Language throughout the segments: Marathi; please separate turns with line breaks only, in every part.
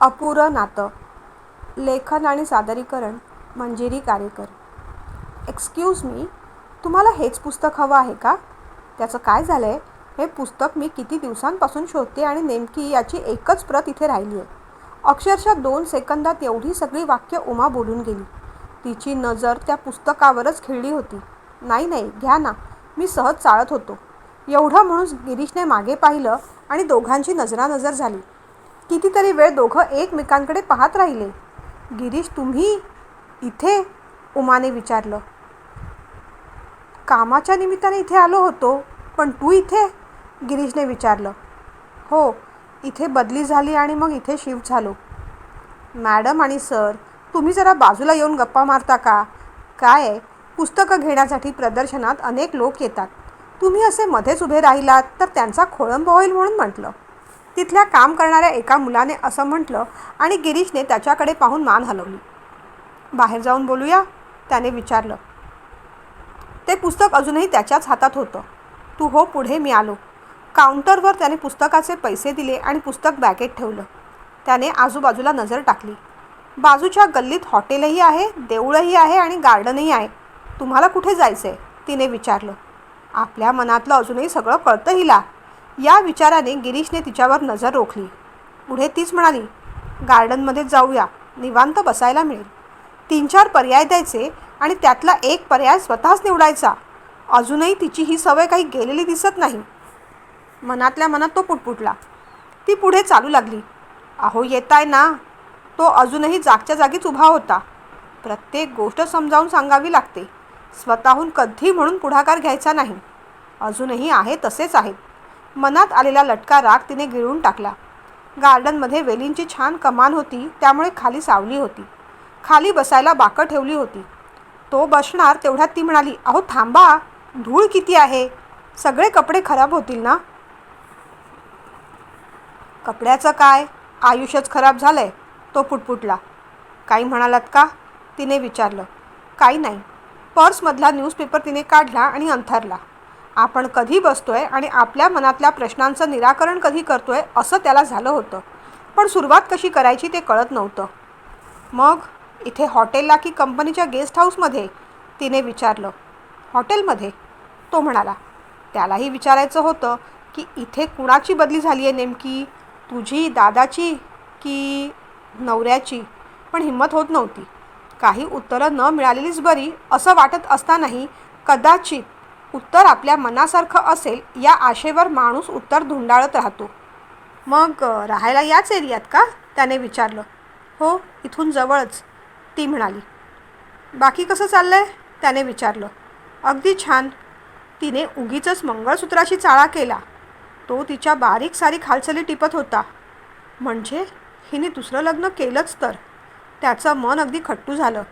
अपुरं नातं. लेखन आणि सादरीकरण मंजिरी कारेकर. एक्सक्यूज मी तुम्हाला हेच पुस्तक हवं आहे का? त्याचं काय झालं आहे हे पुस्तक मी किती दिवसांपासून शोधते आणि नेमकी याची एकच प्रत इथे राहिली आहे अक्षरशः दोन सेकंदात एवढी सगळी वाक्य उमा बोलून गेली. तिची नजर त्या पुस्तकावरच खिळली होती. नाही नाही घ्या ना मी सहज चाळत होतो. एवढं म्हणून गिरीशने मागे पाहिलं आणि दोघांची नजरानजर झाली. कितीतरी वेळ दोघं एकमेकांकडे पाहत राहिले. गिरीश तुम्ही इथे? उमाने विचारलं. कामाच्या निमित्ताने इथे आलो होतो पण तू इथे? गिरीशने विचारलं. हो इथे बदली झाली आणि मग इथे शिफ्ट झालो. मॅडम आणि सर तुम्ही जरा बाजूला येऊन गप्पा मारता का? काय आहे? पुस्तकं घेण्यासाठी प्रदर्शनात अनेक लोक येतात. तुम्ही असे मध्येच उभे राहिलात तर त्यांचा खोळंब होईल म्हणून म्हटलं. तिथल्या काम करणाऱ्या एका मुलाने असं म्हटलं आणि गिरीशने त्याच्याकडे पाहून मान हलवली. बाहेर जाऊन बोलूया त्याने विचारलं. ते पुस्तक अजूनही त्याच्याच हातात होतं. तू हो पुढे मी आलो. काउंटरवर त्याने पुस्तकाचे पैसे दिले आणि पुस्तक बॅगेत ठेवलं. त्याने आजूबाजूला नजर टाकली. बाजूच्या गल्लीत हॉटेलही आहे देऊळही आहे आणि गार्डनही आहे. तुम्हाला कुठे जायचं आहे तिने विचारलं. आपल्या मनातलं अजूनही सगळं कळतं हिला. या विचाराने गिरीशने तिच्यावर नजर रोखली. पुढे तीच म्हणाली गार्डनमध्ये जाऊया. निवांत बसायला मिळेल. तीन चार पर्याय द्यायचे आणि त्यातला एक पर्याय स्वतःच निवडायचा. अजूनही तिची ही सवय काही गेलेली दिसत नाही. मनातल्या मनात तो पुटपुटला. ती पुढे चालू लागली. अहो येताय ना. तो अजूनही जागच्या जागीच उभा होता. प्रत्येक गोष्ट समजावून सांगावी लागते. स्वतःहून कधी म्हणून पुढाकार घ्यायचा नाही. अजूनही आहे तसेच आहेत. मनात आलेला लटका राग तिने गिळून टाकला. गार्डनमध्ये वेलींची छान कमान होती त्यामुळे खाली सावली होती. खाली बसायला बाकं ठेवली होती. तो बसणार तेवढ्यात ती म्हणाली अहो थांबा धूळ किती आहे? सगळे कपडे खराब होतील ना? कपड्याचं काय? आयुष्यच खराब झालं आहे तो पुटपुटला. काही म्हणालात का? तिने विचारलं. काही नाही. पर्समधला न्यूजपेपर तिने काढला आणि अंथरला. आपण कधी बसतोय आणि आपल्या मनातल्या प्रश्नांचं निराकरण कधी करतोय असं त्याला झालं होतं. पण सुरुवात कशी करायची ते कळत नव्हतं. मग इथे हॉटेलला की कंपनीच्या गेस्ट हाऊसमध्ये? तिने विचारलं. हॉटेलमध्ये? तो म्हणाला. त्यालाही विचारायचं होतं की इथे कुणाची बदली झाली आहे नेमकी? तुझी दादाची की नवऱ्याची? पण हिंमत होत नव्हती. काही उत्तरं न मिळालेलीच बरी असं वाटत असतानाही कदाचित उत्तर आपल्या मनासारखं असेल या आशेवर माणूस उत्तर धुंडाळत राहतो. मग राहायला याच एरियात का? त्याने विचारलं. हो इथून जवळच ती म्हणाली. बाकी कसं चाललं आहे त्याने विचारलं. अगदी छान. तिने उगीचच मंगळसूत्राशी चाळा केला. तो तिच्या बारीक सारीक हालचाली टिपत होता. म्हणजे हिने दुसरं लग्न केलंच तर. त्याचं मन अगदी खट्टू झालं.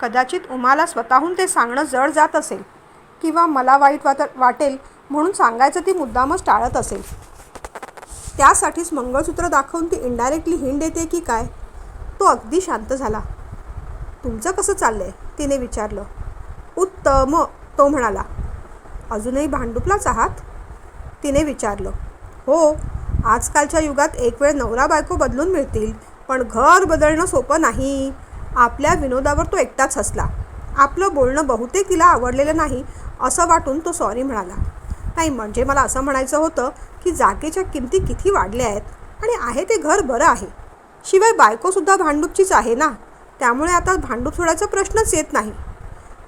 कदाचित उमाला स्वतःहून ते सांगणं जड जात असेल. किंवा मला वाईट वाट वाटेल म्हणून सांगायचं ती मुद्दामच टाळत असेल. त्यासाठीच मंगळसूत्र दाखवून ती इनडायरेक्टली हिंड देते की काय? तो अगदी शांत झाला. तुमचं कसं चाललंय? तिने विचारलं. उत्तम तो म्हणाला. अजूनही भांडुपलाच आहात? तिने विचारलं. हो आजकालच्या युगात एक वेळ नवरा बायको बदलून मिळतील पण घर बदलणं सोपं नाही. आपल्या विनोदावर तो एकटाच हसला. आपलं बोलणं बहुतेक तिला आवडलेलं नाही असं वाटून तो सॉरी म्हणाला. नाही म्हणजे मला असं म्हणायचं होतं की जागेच्या किमती किती वाढल्या आहेत आणि आहे ते घर बरं आहे. शिवाय बायकोसुद्धा भांडूपचीच आहे ना? त्यामुळे आता भांडूप सोडायचा प्रश्नच येत नाही.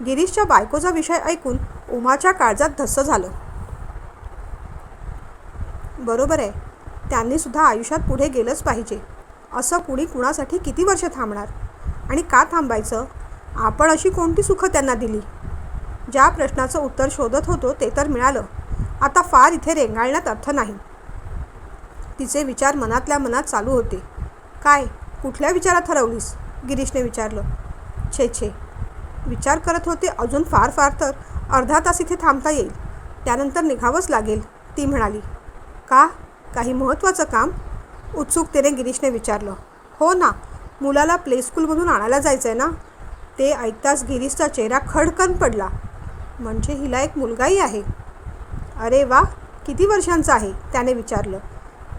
गिरीशच्या बायकोचा विषय ऐकून उमाच्या काळजात धस्स झालं. बरोबर आहे. त्यांनी सुद्धा आयुष्यात पुढे गेलंच पाहिजे. असं कुणी कुणासाठी किती वर्ष थांबणार? आणि का थांबायचं? आपण अशी कोणती सुखं त्यांना दिली? ज्या प्रश्नाचं उत्तर शोधत होतो ते तर मिळालं. आता फार इथे रेंगाळण्यात अर्थ नाही. तिचे विचार मनातल्या मनात चालू होते. काय कुठल्या विचारात हरवलीस? गिरीशने विचारलं. छे छे. विचार करत होते अजून फार फार तर अर्धा तास इथे थांबता येईल. त्यानंतर निघावंच लागेल ती म्हणाली. का? काही महत्त्वाचं काम? उत्सुकतेने गिरीशने विचारलं. हो ना मुलाला प्ले स्कूलमधून आणायला जायचं आहे ना? ते ऐकताच गिरीशचा चेहरा खडकन पडला. म्हणजे हिला एक मुलगाही आहे. अरे वा किती वर्षांचा आहे? त्याने विचारलं.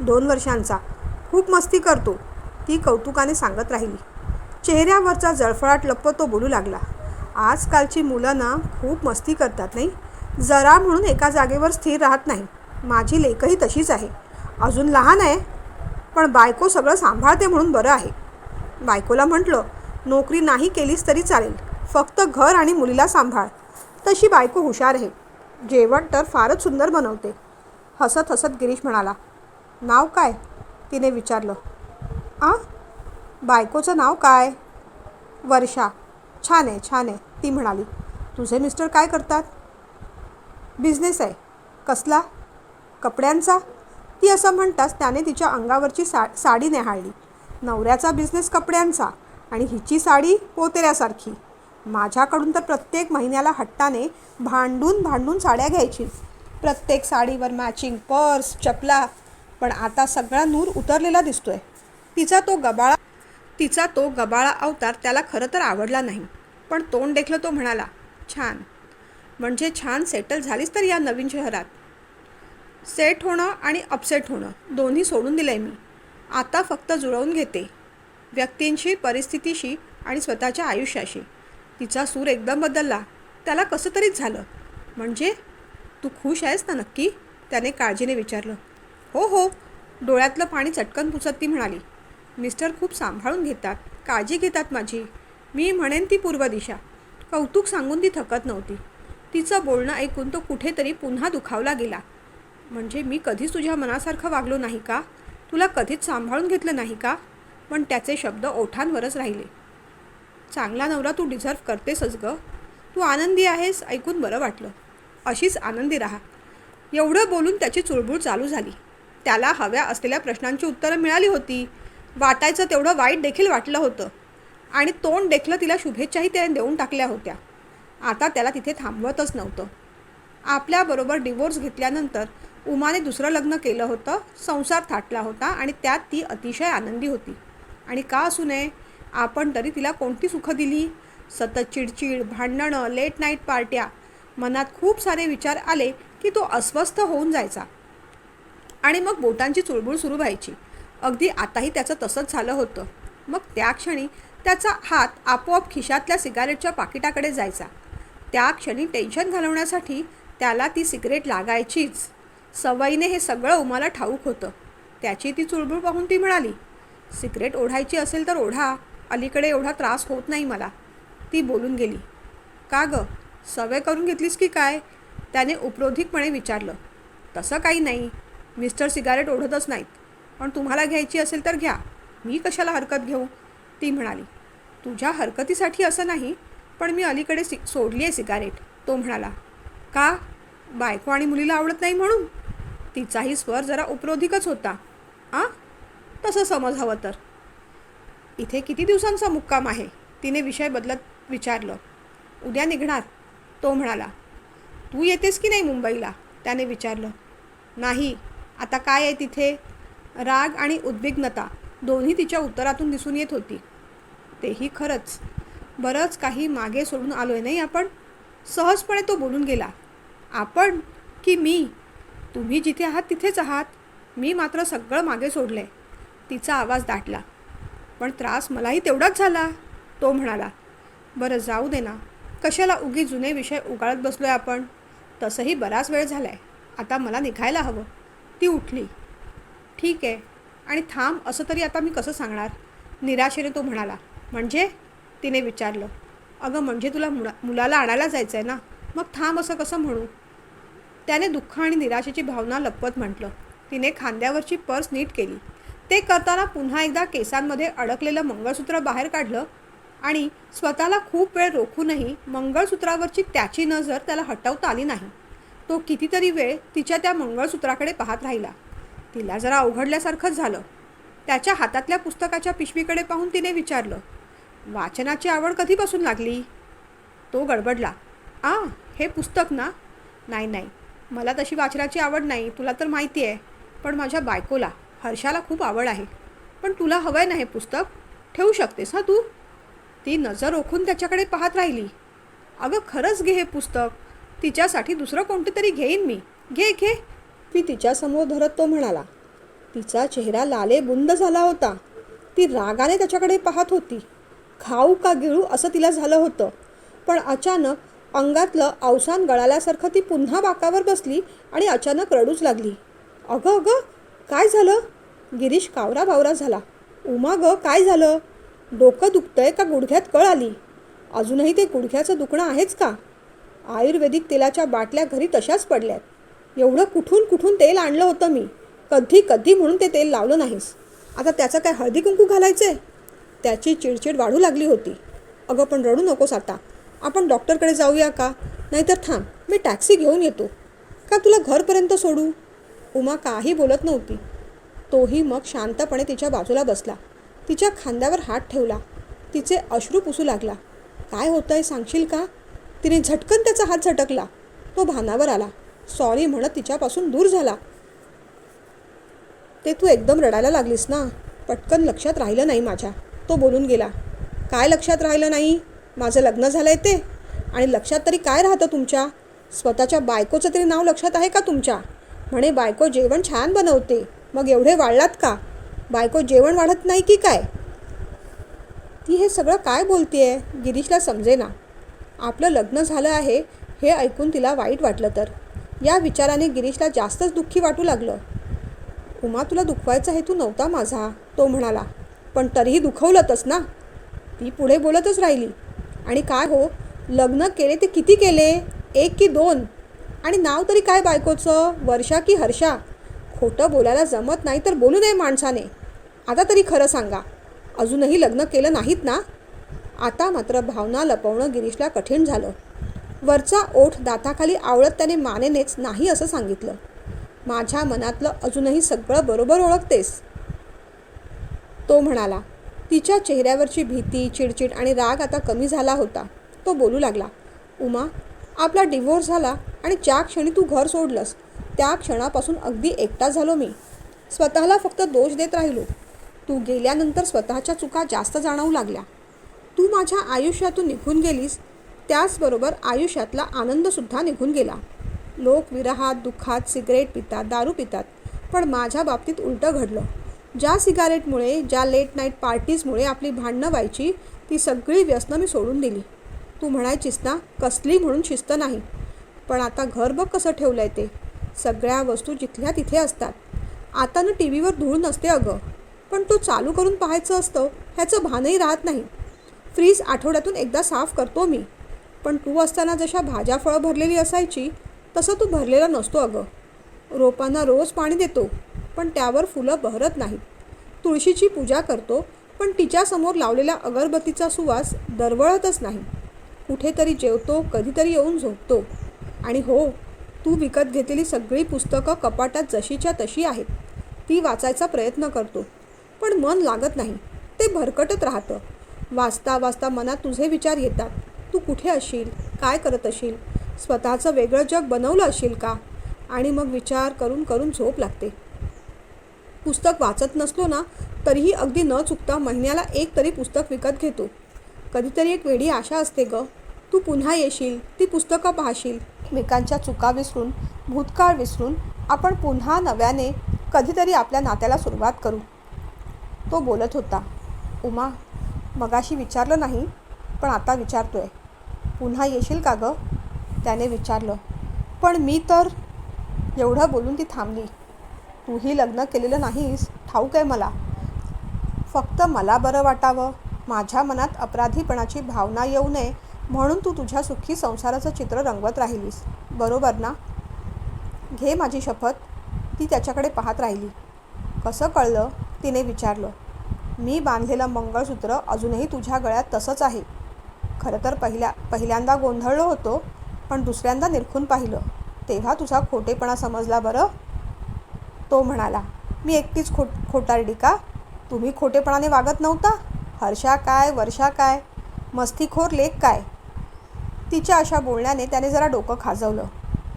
दोन वर्षांचा. खूप मस्ती करतो. ती कौतुकाने सांगत राहिली. चेहऱ्यावरचा जळफळाट लप्प तो बोलू लागला. आजकालची मुलं ना खूप मस्ती करतात नाही? जरा म्हणून एका जागेवर स्थिर राहत नाही. माझी लेखही तशीच आहे. अजून लहान आहे. पण बायको सगळं सांभाळते म्हणून बरं आहे. बायकोला म्हटलं नोकरी नाही केलीस तरी चालेल. फक्त घर आणि मुलीला सांभाळ. तशी बायको हुशार आहे. जेवण तर फारच सुंदर बनवते. हसत हसत गिरीश म्हणाला नाव काय? तिने विचारलं. आ? बायकोचं नाव काय? वर्षा. छान आहे छान आहे ती म्हणाली. तुझे मिस्टर काय करतात? बिझनेस आहे. कसला? कपड्यांचा. ती असं म्हणताच त्याने तिच्या अंगावरची सा साडी नेहाळली. नवऱ्याचा बिझनेस कपड्यांचा आणि हिची साडी पोतेऱ्यासारखी. माझ्याकडून तर प्रत्येक महिन्याला हट्टाने भांडून भांडून साड्या घ्यायची. प्रत्येक साडीवर मॅचिंग पर्स चपला. पण आता सगळा नूर उतरलेला दिसतोय. तिचा तो गबाळा तिचा तो गबाळा अवतार त्याला खरं तर आवडला नाही. पण तोंड देखलं तो म्हणाला छान. म्हणजे छान सेटल झालीस तर या नवीन शहरात. सेट होणं आणि अपसेट होणं दोन्ही सोडून दिलं आहे मी. आता फक्त जुळवून घेते. व्यक्तींशी परिस्थितीशी आणि स्वतःच्या आयुष्याशी. तिचा सूर एकदम बदलला. त्याला कसं तरीच झालं. म्हणजे तू खुश आहेस ना नक्की? त्याने काळजीने विचारलं. हो हो. डोळ्यातलं पाणी चटकन पुसत ती म्हणाली मिस्टर खूप सांभाळून घेतात. काळजी घेतात माझी. मी म्हणेन ती पूर्व दिशा. कौतुक सांगून ती थकत नव्हती. तिचं बोलणं ऐकून तो कुठेतरी पुन्हा दुखावला गेला. म्हणजे मी कधीच तुझ्या मनासारखं वागलो नाही का? तुला कधीच सांभाळून घेतलं नाही का? पण त्याचे शब्द ओठांवरच राहिले. चांगला नवरा तू डिझर्व करतेसच ग. तू आनंदी आहेस ऐकून बरं वाटलं. अशीच आनंदी राहा. एवढं बोलून त्याची चुळबुळ चालू झाली. त्याला हव्या असलेल्या प्रश्नांची उत्तरं मिळाली होती. वाटायचं तेवढं वाईट देखील वाटलं होतं. आणि तोंड देखलं तिला शुभेच्छाही त्याने देऊन टाकल्या होत्या. आता त्याला तिथे थांबवतच नव्हतं. आपल्याबरोबर डिवोर्स घेतल्यानंतर उमाने दुसरं लग्न केलं होतं. संसार थाटला होता आणि त्यात ती अतिशय आनंदी होती. आणि का असू नये? आपण तरी तिला कोणती सुखं दिली? सतत चिडचिड भांडणं लेट नाईट पार्ट्या मनात खूप सारे विचार आले की तो अस्वस्थ होऊन जायचा. आणि मग बोटांची चुळबुळ सुरू व्हायची. अगदी आताही त्याचं तसंच झालं होतं. मग त्या क्षणी त्याचा हात आपोआप खिशातल्या सिगारेटच्या पाकिटाकडे जायचा. त्या क्षणी टेन्शन घालवण्यासाठी त्याला ती सिगरेट लागायचीच. सवयीने हे सगळं उमाला ठाऊक होतं. त्याची ती चुळबुळ पाहून ती म्हणाली सिगरेट ओढायची असेल तर ओढा. अलीकडे एवढा त्रास होत नाही मला. ती बोलून गेली. का गं? सवय करून घेतलीस की काय? त्याने उपरोधिकपणे विचारलं. तसं काही नाही. मिस्टर सिगारेट ओढतच नाहीत. पण तुम्हाला घ्यायची असेल तर घ्या. मी कशाला हरकत घेऊ? ती म्हणाली. तुझ्या हरकतीसाठी असं नाही पण मी अलीकडे सि सोडली आहे सिगारेट तो म्हणाला. का? बायको आणि मुलीला आवडत नाही म्हणून? तिचाही स्वर जरा उपरोधिकच होता. आ? तसं समज हवं तर. इथे किती दिवसांचा मुक्काम आहे? तिने विषय बदलत विचारलं. उद्या निघणार तो म्हणाला. तू येतेस की नाही मुंबईला? त्याने विचारलं. नाही आता काय आहे तिथे? राग आणि उद्विग्नता दोन्ही तिच्या उत्तरातून दिसून येत होती. तेही खरंच. बरंच काही मागे सोडून आलो आहे नाही आपण? सहजपणे तो बोलून गेला. आपण? की मी? तुम्ही जिथे आहात तिथेच आहात. मी मात्र सगळं मागे सोडलं आहे तिचा आवाज दाटला. पण त्रास मलाही तेवढाच झाला तो म्हणाला. बरं जाऊ दे ना. कशाला उगी जुने विषय उगाळत बसलो आहे आपण? तसंही बराच वेळ झाला आहे आता मला निघायला हवं. ती उठली. ठीक आहे. आणि थांब असं तरी आता मी कसं सांगणार? निराशेने तो म्हणाला. म्हणजे? तिने विचारलं. अगं म्हणजे तुला मुला मुलाला आणायला जायचं आहे ना? मग थांब असं कसं म्हणू? त्याने दुःख आणि निराशेची भावना लपवत म्हटलं. तिने खांद्यावरची पर्स नीट केली. ते करताना पुन्हा एकदा केसांमध्ये अडकलेलं मंगळसूत्र बाहेर काढलं आणि स्वतःला खूप वेळ रोखूनही मंगळसूत्रावरची त्याची नजर त्याला हटवता आली नाही. तो कितीतरी वेळ तिच्या त्या मंगळसूत्राकडे पाहत राहिला. तिला जरा अवघडल्यासारखंच झालं. त्याच्या हातातल्या पुस्तकाच्या पिशवीकडे पाहून तिने विचारलं वाचनाची आवड कधीपासून लागली? तो गडबडला आ हे पुस्तक ना? नाही नाही मला तशी वाचनाची आवड नाही तुला तर माहिती आहे पण माझ्या बायकोला. हर्षाला खूप आवड आहे. पण तुला हवं आहे ना हे पुस्तक? ठेवू शकतेस हां तू? ती नजर ओखून त्याच्याकडे पाहत राहिली. अगं खरंच घे हे पुस्तक. तिच्यासाठी दुसरं कोणतं तरी घेईन मी. घे घे. ती तिच्यासमोर धरत तो म्हणाला. तिचा चेहरा लाले बुंद झाला होता. ती रागाने त्याच्याकडे पाहत होती. खाऊ का गिळू असं तिला झालं होतं. पण अचानक अंगातलं अवसान गळाल्यासारखं ती पुन्हा बाकावर बसली आणि अचानक रडूच लागली. अगं अगं काय झालं? गिरीश कावरा बावरा झाला. उमा ग काय झालं? डोकं दुखतंय का गुडघ्यात कळ आली? अजूनही ते गुडघ्याचं दुखणं आहेच का? आयुर्वेदिक तेलाच्या बाटल्या घरी तशाच पडल्यात. एवढं कुठून कुठून तेल आणलं होतं मी? कधी कधी म्हणून ते तेल लावलं नाहीस. आता त्याचं काय हळदी कुंकू घालायचंय? त्याची चिडचिड वाढू लागली होती. अगं पण रडू नकोस आता. आपण डॉक्टरकडे जाऊया का? नाहीतर थांब मी टॅक्सी घेऊन येतो. का तुला घरपर्यंत सोडू? उमा काही बोलत नव्हती. तोही मग शांतपणे तिच्या बाजूला बसला. तिच्या खांद्यावर हात ठेवला. तिचे अश्रू पुसू लागला. काय होतंय सांगशील का? तिने झटकन त्याचा हात झटकला. तो भानावर आला. सॉरी म्हणत तिच्यापासून दूर झाला. ते तू एकदम रडायला लागलीस ना? पटकन लक्षात राहिलं नाही माझ्या तो बोलून गेला. काय लक्षात राहिलं नाही? माझं लग्न झालं आहे ते. आणि लक्षात तरी काय राहतं तुमच्या? स्वतःच्या बायकोचं तरी नाव लक्षात आहे का तुमच्या? म्हणे बायको जेवण छान बनवते. मग एवढे वाढलात का? बायको जेवण वाढत नाही की काय? ती हे सगळं काय बोलतीये? गिरीशला समजेना. आपलं लग्न झालं आहे हे ऐकून तिला वाईट वाटलं तर. या विचाराने गिरीशला जास्तच दुःखी वाटू लागलं. उमा तुला दुखवायचा हेतू नव्हता माझा तो म्हणाला. पण तरीही दुखवलंतच ना? ती पुढे बोलतच राहिली. आणि काय हो? लग्न केले ते किती केले? एक की दोन? आणि नाव तरी काय बायकोचं? वर्षा की हर्षा? खोटं बोलायला जमत नाही तर बोलू नये माणसाने. आता तरी खरं सांगा. अजूनही लग्न केलं नाहीत ना? आता मात्र भावना लपवणं गिरीशला कठीण झालं. वरचा ओठ दाताखाली आवळत त्याने मानेनेच नाही असं सांगितलं. माझ्या मनातलं अजूनही सगळं बरोबर ओळखतेस. तो म्हणाला तिच्या चेहऱ्यावरची भीती चिडचिड आणि राग आता कमी झाला होता. तो बोलू लागला उमा आपला डिवोर्स झाला आणि ज्या क्षणी तू घर सोडलंस त्या क्षणापासून अगदी एकटा झालो मी. स्वतःला फक्त दोष देत राहिलो. तू गेल्यानंतर स्वतःच्या चुका जास्त जाणवू लागल्या. तू माझ्या आयुष्यातून निघून गेलीस. त्याचबरोबर आयुष्यातला आनंदसुद्धा निघून गेला. लोक विरहात दुःखात सिगरेट पितात दारू पितात पण माझ्या बाबतीत उलटं घडलं. ज्या सिगारेटमुळे ज्या लेट नाईट पार्टीजमुळे आपली भांडणं व्हायची ती सगळी व्यसनं मी सोडून दिली. तू म्हणायचीस ना कसली म्हणून शिस्त नाही. पण आता घर बघ कसं ठेवलं आहे ते. सगळ्या वस्तू जिथल्या तिथे असतात. आता ना टी व्हीवर धूळ नसते अगं. पण तो चालू करून पाहायचं असतं ह्याचं भानही राहत नाही. फ्रीज आठवड्यातून एकदा साफ करतो मी. पण तू असताना जशा भाज्या फळं भरलेली असायची तसं तू भरलेला नसतो अगं. रोपांना रोज पाणी देतो पण त्यावर फुलं बहरत नाहीत. तुळशीची पूजा करतो पण तिच्यासमोर लावलेल्या अगरबत्तीचा सुवास दरवळतच नाही. कुठेतरी जेवतो कधीतरी येऊन झोपतो. आणि हो तू विकत घेतलेली सगळी पुस्तकं कपाटात जशीच्या तशी आहेत. ती वाचायचा प्रयत्न करतो पण मन लागत नाही. ते भरकटत राहतं. वाचता वाचता मनात तुझे विचार येतात. तू कुठे असशील? काय करत असशील? स्वतःचं वेगळं जग बनवलं असशील का? आणि मग विचार करून करून झोप लागते. पुस्तक वाचत नसलो ना तरीही अगदी न चुकता महिन्याला एक तरी पुस्तक विकत घेतो. कधीतरी एक वेळी आशा असते ग. तू पुन्हा येशील ती पुस्तकं पाहशील. एकमेकांच्या चुका विसरून भूतकाळ विसरून आपण पुन्हा नव्याने कधीतरी आपल्या नात्याला सुरुवात करू. तो बोलत होता उमा मगाशी विचारलं नाही पण आता विचारतोय. पुन्हा येशील का गं? त्याने विचारलं पण मी तर एवढं बोलून ती थांबली. तूही लग्न केलेलं नाहीस ठाऊक आहे मला. फक्त मला बरं वाटावं. माझ्या मनात अपराधीपणाची भावना येऊ नये म्हणून तू तुझ्या सुखी संसाराचं चित्र रंगवत राहिलीस. बरोबर ना? घे माझी शपथ. ती त्याच्याकडे पाहत राहिली. कसं कळलं? तिने विचारलं. मी बांधलेलं मंगळसूत्र अजूनही तुझ्या गळ्यात तसंच आहे. खरं तर पहिल्या पहिल्यांदा गोंधळलो होतो पण दुसऱ्यांदा निरखून पाहिलं. तेव्हा तुझा खोटेपणा समजला बरं? तो म्हणाला मी एकटीच खोट खोटारडी का? तुम्ही खोटेपणाने वागत नव्हता? हर्षा काय? वर्षा काय? मस्तीखोर लेख काय? तिच्या अशा बोलण्याने त्याने जरा डोकं खाजवलं.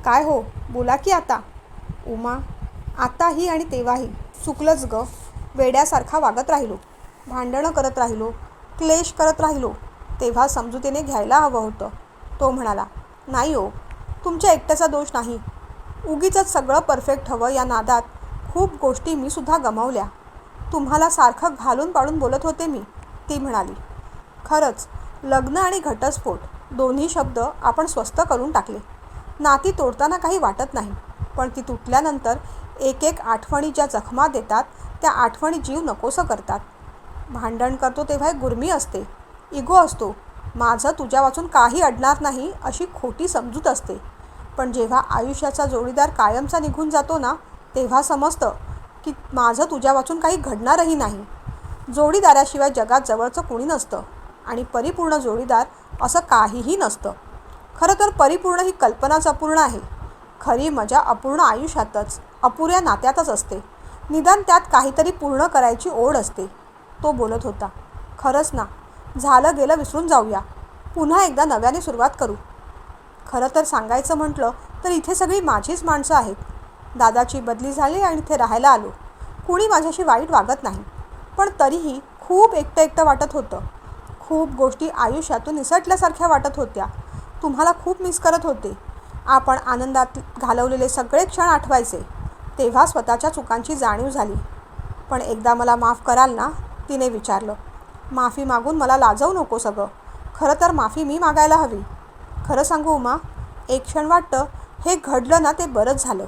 काय हो? बोला की आता. उमा आताही आणि तेव्हाही. चुकलंच ग. वेड्यासारखा वागत राहिलो. भांडणं करत राहिलो. क्लेश करत राहिलो. तेव्हा समजुतीने घ्यायला हवं होतं. तो म्हणाला नाही हो. तुमच्या एकट्याचा दोष नाही. उगीच सगळं परफेक्ट हवं या नादात. खूप गोष्टी मी सुद्धा गमावल्या. तुम्हाला सारखं घालून पाडून बोलत होते मी ती म्हणाली. खरंच. लग्न आणि घटस्फोट. दोन्ही शब्द आपण स्वस्त करून टाकले. नाती तोडताना काही वाटत नाही पण ती तुटल्यानंतर एक एक आठवणी ज्या जखमा देतात त्या आठवणी जीव नकोसं करतात. भांडण करतो तेव्हा एक गुरमी असते. इगो असतो माझं तुझ्या वाचून काही अडणार नाही अशी खोटी समजूत असते. पण जेव्हा आयुष्याचा जोडीदार कायमचा निघून जातो ना तेव्हा समजतं की माझं तुझ्या वाचून काही घडणारही नाही. जोडीदाराशिवाय जगात जवळचं कुणी नसतं. आणि परिपूर्ण जोडीदार असं काहीही नसतं. खरं तर परिपूर्ण ही कल्पनाच अपूर्ण आहे. खरी मजा अपूर्ण आयुष्यातच अपुऱ्या नात्यातच असते. निदान त्यात काहीतरी पूर्ण करायची ओढ असते. तो बोलत होता. खरंच ना झालं गेलं विसरून जाऊया. पुन्हा एकदा नव्याने सुरुवात करू. खरं तर सांगायचं म्हटलं तर इथे सगळी माझीच माणसं आहेत. दादाची बदली झाली आणि इथे राहायला आलो. कुणी माझ्याशी वाईट वागत नाही. पण तरीही खूप एकटं एकटं वाटत होतं. खूप गोष्टी आयुष्यातून निसटल्यासारख्या वाटत होत्या. तुम्हाला खूप मिस करत होते. आपण आनंदात घालवलेले सगळे क्षण आठवायचे. तेव्हा स्वतःच्या चुकांची जाणीव झाली. पण एकदा मला माफ कराल ना? तिने विचारलं. माफी मागून मला लाजवू नको सगळं. खरं तर माफी मी मागायला हवी. खरं सांगू उमा एक क्षण वाटतं हे घडलं ना ते बरंच झालं.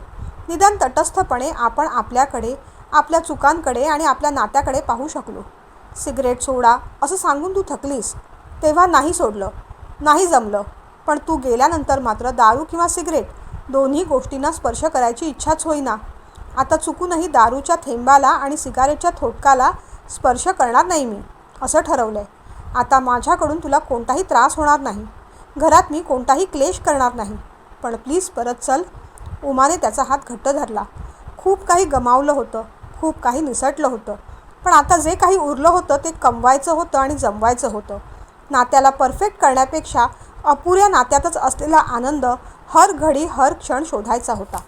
निदान तटस्थपणे आपण आपल्याकडे आपल्या चुकांकडे आणि आपल्या नात्याकडे पाहू शकलो. सिगरेट सोडा असं सांगून तू थकलीस. तेव्हा नाही सोडलं. नाही जमलं. पण तू गेल्यानंतर मात्र दारू किंवा सिगरेट दोन्ही गोष्टींना स्पर्श करायची इच्छाच होईना. आता चुकूनही दारूच्या थेंबाला आणि सिगारेटच्या थोटकाला स्पर्श करणार नाही मी असं ठरवलं आहे आता माझ्याकडून तुला कोणताही त्रास होणार नाही. घरात मी कोणताही क्लेश करणार नाही. पण प्लीज परत चल. उमाने त्याचा हात घट्ट धरला. खूप काही गमावलं होतं. खूप काही निसटलं होतं. पण आता जे काही उरलं होतं ते कमवायचं होतं आणि जमवायचं होतं. नात्याला परफेक्ट करण्यापेक्षा अपुऱ्या नात्यातच असलेला आनंद हर घडी हर क्षण शोधायचा होता.